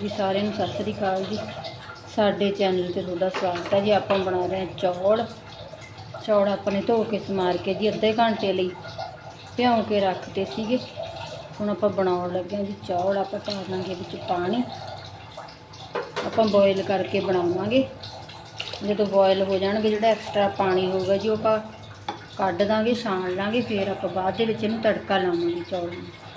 ਜੀ, ਸਾਰਿਆਂ ਨੂੰ ਸਤਿ ਸ੍ਰੀ ਅਕਾਲ ਜੀ। ਸਾਡੇ ਚੈਨਲ ਤੇ ਤੁਹਾਡਾ ਸਵਾਗਤ ਹੈ ਜੀ। ਆਪਾਂ ਬਣਾ ਰਹੇ ਹਾਂ ਚੌਲ। ਚੌਲ ਆਪਣੇ ਧੋ ਕੇ ਸਮਾਰ ਕੇ ਜੀ, ਅੱਧੇ ਘੰਟੇ ਲਈ ਭਿਉਂ ਕੇ ਰੱਖਤੇ ਸੀਗੇ। ਹੁਣ ਆਪਾਂ ਬਣਾਉਣ ਲੱਗੇ ਹਾਂ ਜੀ ਚੌਲ। ਆਪਾਂ ਪਾ ਦਾਂਗੇ ਵਿੱਚ ਪਾਣੀ। ਆਪਾਂ ਬੋਇਲ ਕਰਕੇ ਬਣਾਵਾਂਗੇ। ਜਦੋਂ ਬੋਇਲ ਹੋ ਜਾਣਗੇ, ਜਿਹੜਾ ਐਕਸਟਰਾ ਪਾਣੀ ਹੋਊਗਾ ਜੀ, ਉਹ ਆਪਾਂ ਕੱਢ ਦਾਂਗੇ ਛਾਣ ਲਾਂਗੇ। ਫਿਰ ਆਪਾਂ ਬਾਅਦ ਦੇ ਵਿੱਚ ਇਹਨੂੰ ਤੜਕਾ ਲਾਵਾਂਗੇ ਚੌਲਾਂ ਨੂੰ।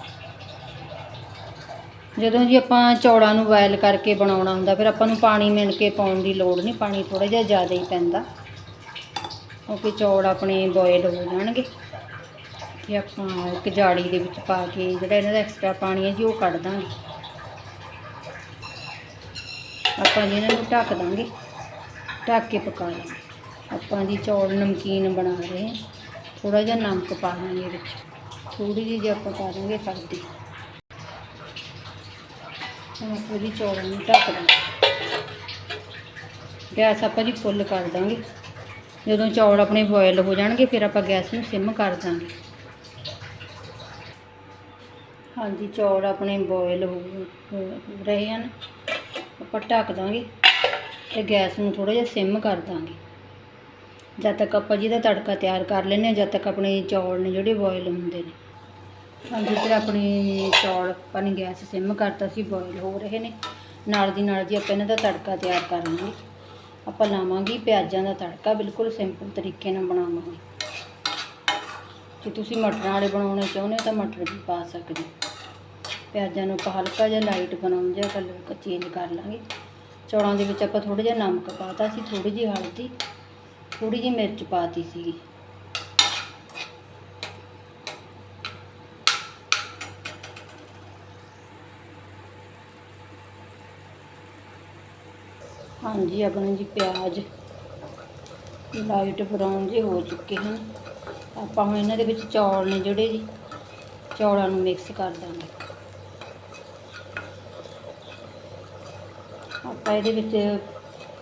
ਜਦੋਂ ਜੀ ਆਪਾਂ ਚੌਲਾਂ ਨੂੰ ਬੋਇਲ ਕਰਕੇ ਬਣਾਉਣਾ ਹੁੰਦਾ, ਫਿਰ ਆਪਾਂ ਨੂੰ ਪਾਣੀ ਮਿਣ ਕੇ ਪਾਉਣ ਦੀ ਲੋੜ ਨਹੀਂ, ਪਾਣੀ ਥੋੜਾ ਜਿਹਾ ਜ਼ਿਆਦਾ ਹੀ ਪੈਂਦਾ। ਕਿਉਂਕਿ ਚੌਲ ਆਪਣੇ ਬੋਇਲ ਹੋ ਜਾਣਗੇ। ਤੇ ਆਪਾਂ ਇੱਕ ਜਾੜੀ ਦੇ ਵਿੱਚ ਪਾ ਕੇ, ਜਿਹੜਾ ਇਹਨਾਂ ਦਾ ਐਕਸਟਰਾ ਪਾਣੀ ਹੈ ਜੀ, ਉਹ ਕੱਢ ਦਾਂਗੇ। ਆਪਾਂ ਜੀ ਇਹਨਾਂ ਨੂੰ ਢੱਕ ਦਾਂਗੇ। ਢੱਕ ਕੇ ਪਕਾ ਲਾਂਗੇ। ਆਪਾਂ ਜੀ ਚੌਲ ਨਮਕੀਨ ਬਣਾ ਰਹੇ ਹਾਂ। ਥੋੜਾ ਜਿਹਾ ਨਮਕ ਪਾ ਦਾਂਗੇ ਵਿੱਚ। ਥੋੜੀ ਜਿਹੀ ਜੇ ਆਪਾਂ ਪਾ ਦਾਂਗੇ ਹਲਦੀ। ਹੁਣ ਆਪਾਂ ਜੀ ਚੌਲਾਂ ਨੂੰ ਢੱਕ ਦਾਂਗੇ। ਗੈਸ ਆਪਾਂ ਜੀ ਫੁੱਲ ਕਰ ਦਾਂਗੇ। ਜਦੋਂ ਚੌਲ ਆਪਣੇ ਬੋਇਲ ਹੋ ਜਾਣਗੇ, ਫਿਰ ਆਪਾਂ ਗੈਸ ਨੂੰ ਸਿਮ ਕਰ ਦਾਂਗੇ। ਹਾਂਜੀ, ਚੌਲ ਆਪਣੇ ਬੋਇਲ ਹੋ ਰਹੇ ਹਨ। ਆਪਾਂ ਢੱਕ ਦਾਂਗੇ ਤੇ ਗੈਸ ਨੂੰ ਥੋੜਾ ਜਿਹਾ ਸਿਮ ਕਰ ਦਾਂਗੇ। ਜਦ ਤੱਕ ਆਪਾਂ ਜਿਹਦਾ ਤੜਕਾ ਤਿਆਰ ਕਰ ਲੈਂਦੇ ਹਾਂ, ਜਦ ਤੱਕ ਆਪਣੇ ਚੌਲ ਨੇ ਜਿਹੜੇ ਬੋਇਲ ਹੁੰਦੇ ਨੇ। ਹਾਂਜੀ ਇੱਧਰ ਆਪਣੇ ਚੌਲ ਆਪਾਂ ਨੇ ਗੈਸ ਸਿਮ ਕਰਤਾ ਸੀ ਬੋਇਲ ਹੋ ਰਹੇ ਨੇ। ਨਾਲ ਦੀ ਨਾਲ ਜੀ ਆਪਾਂ ਇਹਨਾਂ ਦਾ ਤੜਕਾ ਤਿਆਰ ਕਰ ਲਾਂਗੇ। ਆਪਾਂ ਲਾਵਾਂਗੇ ਪਿਆਜ਼ਾਂ ਦਾ ਤੜਕਾ, ਬਿਲਕੁਲ ਸਿੰਪਲ ਤਰੀਕੇ ਨਾਲ ਬਣਾਵਾਂਗੇ। ਜੇ ਤੁਸੀਂ ਮਟਰਾਂ ਵਾਲੇ ਬਣਾਉਣੇ ਚਾਹੁੰਦੇ ਹੋ ਤਾਂ ਮਟਰ ਵੀ ਪਾ ਸਕਦੇ ਪਿਆਜ਼ਾਂ ਨੂੰ ਆਪਾਂ ਹਲਕਾ ਜਿਹਾ ਲਾਈਟ ਬਣਾਉਣ ਜਿਹਾ ਕਲਰ ਚੇਂਜ ਕਰ ਲਾਂਗੇ। ਚੌਲਾਂ ਦੇ ਵਿੱਚ ਆਪਾਂ ਥੋੜਾ ਜਿਹਾ ਨਮਕ ਪਾਤਾ ਸੀ ਥੋੜੀ ਜਿਹੀ ਹਲਦੀ ਥੋੜੀ ਜਿਹੀ ਮਿਰਚ ਪਾਤੀ ਸੀਗੀ। ਹਾਂਜੀ, ਆਪਣੇ ਜੀ ਪਿਆਜ਼ ਲਾਈਟ ਬਰਾਊਨ ਜੇ ਹੋ ਚੁੱਕੇ ਹਨ। ਆਪਾਂ ਹੁਣ ਇਹਨਾਂ ਦੇ ਵਿੱਚ ਚੌਲ ਨੇ ਜਿਹੜੇ ਜੀ, ਚੌਲਾਂ ਨੂੰ ਮਿਕਸ ਕਰ ਦਾਂਗੇ। ਆਪਾਂ ਇਹਦੇ ਵਿੱਚ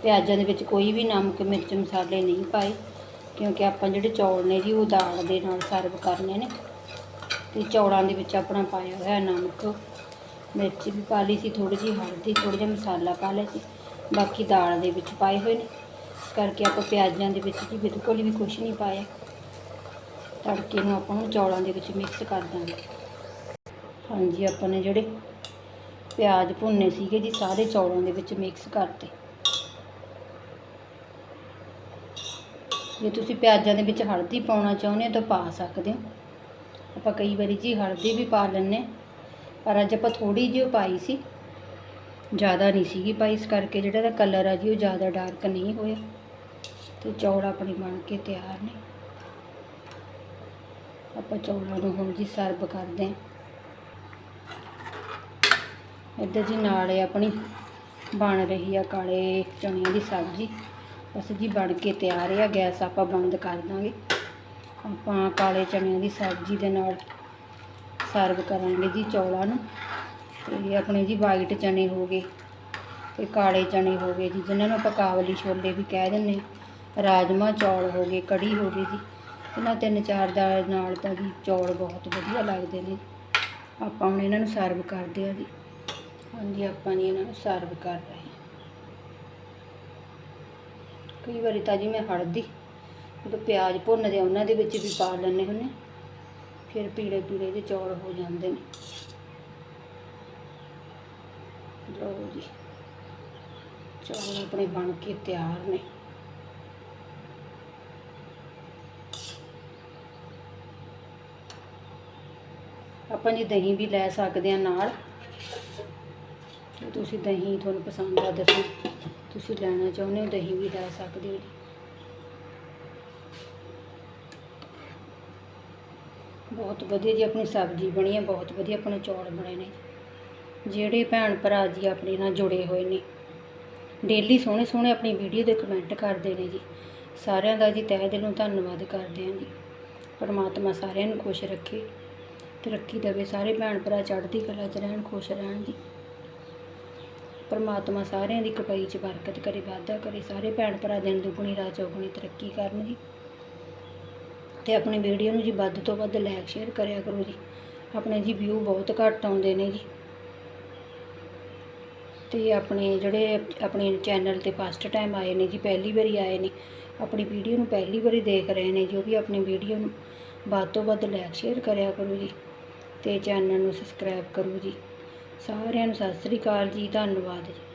ਪਿਆਜ਼ਾਂ ਦੇ ਵਿੱਚ ਕੋਈ ਵੀ ਨਮਕ, ਮਿਰਚ, ਮਸਾਲੇ ਨਹੀਂ ਪਾਏ, ਕਿਉਂਕਿ ਆਪਾਂ ਜਿਹੜੇ ਚੌਲ ਨੇ ਜੀ ਉਹ ਦਾਲ ਦੇ ਨਾਲ ਸਰਵ ਕਰਨੇ ਨੇ। ਤੇ ਚੌਲਾਂ ਦੇ ਵਿੱਚ ਆਪਣਾ ਪਾਇਆ ਹੋਇਆ ਨਮਕ, ਮਿਰਚ ਵੀ ਪਾ ਲਈ ਸੀ ਥੋੜੀ ਜਿਹੀ ਹਲਦੀ ਥੋੜਾ ਜਿਹਾ ਮਸਾਲਾ ਪਾ ਲਿਆ ਸੀ। ਬਾਕੀ ਦਾਲ ਦੇ ਵਿੱਚ ਪਾਏ ਹੋਏ ਨੇ। ਇਸ ਕਰਕੇ ਆਪਾਂ ਪਿਆਜ਼ਾਂ ਦੇ ਵਿੱਚ ਜੀ ਬਿਲਕੁਲ ਵੀ ਕੁਝ ਨਹੀਂ ਪਾਇਆ। ਤੜਕੇ ਨੂੰ ਆਪਾਂ ਨੂੰ ਚੌਲਾਂ ਦੇ ਵਿੱਚ ਮਿਕਸ ਕਰ ਦਾਂਗੇ। ਹਾਂਜੀ, ਆਪਾਂ ਨੇ ਜਿਹੜੇ ਪਿਆਜ਼ ਭੁੰਨੇ ਸੀਗੇ ਜੀ, ਸਾਰੇ ਚੌਲਾਂ ਦੇ ਵਿੱਚ ਮਿਕਸ ਕਰਤੇ। ਜੇ ਤੁਸੀਂ ਪਿਆਜ਼ਾਂ ਦੇ ਵਿੱਚ ਹਲਦੀ ਪਾਉਣਾ ਚਾਹੁੰਦੇ ਹੋ ਤਾਂ ਪਾ ਸਕਦੇ ਹੋ। ਆਪਾਂ ਕਈ ਵਾਰੀ ਜੀ ਹਲਦੀ ਵੀ ਪਾ ਲੈਂਦੇ ਹਾਂ। ਪਰ ਅੱਜ ਆਪਾਂ ਥੋੜੀ ਜਿਹੀ ਓ ਪਾਈ ਸੀ। ਜ਼ਿਆਦਾ ਨਹੀਂ ਸੀਗੀ ਪਾਈ ਇਸ ਕਰਕੇ ਜਿਹੜਾ ਦਾ ਕਲਰ ਆ ਜੀ ਉਹ ਜ਼ਿਆਦਾ ਡਾਰਕ ਨਹੀਂ ਹੋਇਆ। ਤੇ ਚੌਲ ਆਪਣੇ ਬਣ ਕੇ ਤਿਆਰ ਨੇ। ਆਪਾਂ ਚੌਲਾਂ ਨੂੰ ਹੁਣ ਜੀ ਸਰਵ ਕਰਦੇ ਹਾਂ। ਇੱਧਰ ਜੀ ਨਾਲੇ ਆਪਣੀ ਬਣ ਰਹੀ ਆ ਕਾਲੇ ਚਣਿਆਂ ਦੀ ਸਬਜ਼ੀ। ਬਸ ਜੀ ਬਣ ਕੇ ਤਿਆਰ ਆ, ਗੈਸ ਆਪਾਂ ਬੰਦ ਕਰ ਦਾਂਗੇ। ਆਪਾਂ ਕਾਲੇ ਚਣਿਆਂ ਦੀ ਸਬਜ਼ੀ ਦੇ ਨਾਲ ਸਰਵ ਕਰਾਂਗੇ ਜੀ ਚੌਲਾਂ ਨੂੰ। ਤੇ ਆਪਣੇ ਜੀ ਵਾਈਟ ਚਨੇ ਹੋ ਗਏ ਤੇ ਕਾਲੇ ਚਨੇ ਹੋ ਗਏ ਜੀ, ਜਿਨ੍ਹਾਂ ਨੂੰ ਆਪਾਂ ਕਾਬਲੀ ਛੋਲੇ ਵੀ ਕਹਿ ਦਿੰਦੇ ਹਾਂ। ਰਾਜਮਾ ਚੌਲ ਹੋ ਗਏ, ਕੜੀ ਹੋ ਗਈ ਜੀ। ਇਹਨਾਂ ਤਿੰਨ ਚਾਰ ਦਾ ਨਾਲ ਤਾਂ ਜੀ ਚੌਲ ਬਹੁਤ ਵਧੀਆ ਲੱਗਦੇ ਨੇ। ਆਪਾਂ ਹੁਣ ਇਹਨਾਂ ਨੂੰ ਸਰਵ ਕਰਦੇ ਆ ਜੀ। ਹਾਂਜੀ, ਆਪਾਂ ਜੀ ਇਹਨਾਂ ਨੂੰ ਸਰਵ ਕਰ ਰਹੇ ਹਾਂ। ਕਈ ਵਾਰੀ ਤਾਂ ਜੀ ਮੈਂ ਹਲਦੀ, ਜਦੋਂ ਪਿਆਜ਼ ਭੁੰਨਦੇ ਆ, ਉਹਨਾਂ ਦੇ ਵਿੱਚ ਵੀ ਪਾ ਲੈਂਦੇ ਹੁੰਦੇ ਫਿਰ ਪੀਲੇ ਪੀਲੇ ਦੇ ਚੌਲ ਹੋ ਜਾਂਦੇ ਨੇ। ਲਓ ਜੀ। ਚੌਲ ਆਪਣੇ ਬਣ ਕੇ ਤਿਆਰ ਨੇ। ਆਪਾਂ ਜੀ ਦਹੀਂ ਵੀ ਲੈ ਸਕਦੇ ਆ ਨਾਲ। ਤੁਸੀਂ ਦਹੀਂ ਤੁਹਾਨੂੰ ਪਸੰਦ ਆ ਦੱਸੋ ਤੁਸੀਂ ਲੈਣਾ ਚਾਹੁੰਦੇ ਹੋ, ਦਹੀਂ ਵੀ ਲੈ ਸਕਦੇ ਹੋ ਜੀ। ਬਹੁਤ ਵਧੀਆ ਜੀ, ਆਪਣੀ ਸਬਜ਼ੀ ਬਣੀ ਹੈ, ਬਹੁਤ ਵਧੀਆ, ਆਪਣੇ ਚੌਲ ਬਣੇ ਨੇ। ਜਿਹੜੇ ਭੈਣ ਭਰਾ ਜੀ ਆਪਣੇ ਨਾਲ ਜੁੜੇ ਹੋਏ ਨੇ। ਡੇਲੀ ਸੋਹਣੇ ਸੋਹਣੇ ਆਪਣੀ ਵੀਡੀਓ ਦੇ ਕਮੈਂਟ ਕਰਦੇ ਨੇ ਜੀ। ਸਾਰਿਆਂ ਦਾ ਜੀ ਤਹਿ ਦਿਲੋਂ ਧੰਨਵਾਦ ਕਰਦੇ ਹਾਂ ਜੀ। ਪਰਮਾਤਮਾ ਸਾਰਿਆਂ ਨੂੰ ਖੁਸ਼ ਰੱਖੇ ਤਰੱਕੀ ਦੇਵੇ। ਸਾਰੇ ਭੈਣ ਭਰਾ ਚੜ੍ਹਦੀ ਕਲਾ 'ਚ ਰਹਿਣ, ਖੁਸ਼ ਰਹਿਣ ਜੀ। ਪਰਮਾਤਮਾ ਸਾਰਿਆਂ ਦੀ ਕਪਾਈ 'ਚ ਬਰਕਤ ਕਰੇ, ਵਾਧਾ ਕਰੇ। ਸਾਰੇ ਭੈਣ ਭਰਾ ਦਿਨ ਦੁਗਣੀ, ਰਾਤ ਚੌਗੁਣੀ ਤਰੱਕੀ ਕਰਨ ਜੀ। ਤੇ ਆਪਣੀ ਵੀਡੀਓ ਨੂੰ ਜੀ ਵੱਧ ਤੋਂ ਵੱਧ ਲਾਈਕ ਸ਼ੇਅਰ ਕਰਿਆ ਕਰੋ ਜੀ। ਆਪਣੇ ਜੀ ਵਿਊ ਬਹੁਤ ਘੱਟ ਆਉਂਦੇ ਨੇ ਜੀ। ਤੇ ਆਪਣੇ ਜਿਹੜੇ ਆਪਣੇ ਚੈਨਲ ਤੇ ਫਸਟ ਟਾਈਮ ਆਏ ਨੇ ਜੀ, ਪਹਿਲੀ ਵਾਰੀ ਆਏ ਨੇ, ਆਪਣੀ ਵੀਡੀਓ ਨੂੰ ਪਹਿਲੀ ਵਾਰੀ ਦੇਖ ਰਹੇ ਨੇ ਜੋ ਵੀ ਆਪਣੀ ਵੀਡੀਓ ਨੂੰ ਵੱਧ ਤੋਂ ਵੱਧ ਲਾਈਕ ਸ਼ੇਅਰ ਕਰਿਆ ਕਰੋ ਜੀ ਤੇ ਚੈਨਲ ਨੂੰ ਸਬਸਕ੍ਰਾਈਬ ਕਰੋ ਜੀ। ਸਾਰਿਆਂ ਨੂੰ ਸਤਿ ਸ੍ਰੀ ਅਕਾਲ ਜੀ, ਧੰਨਵਾਦ ਜੀ।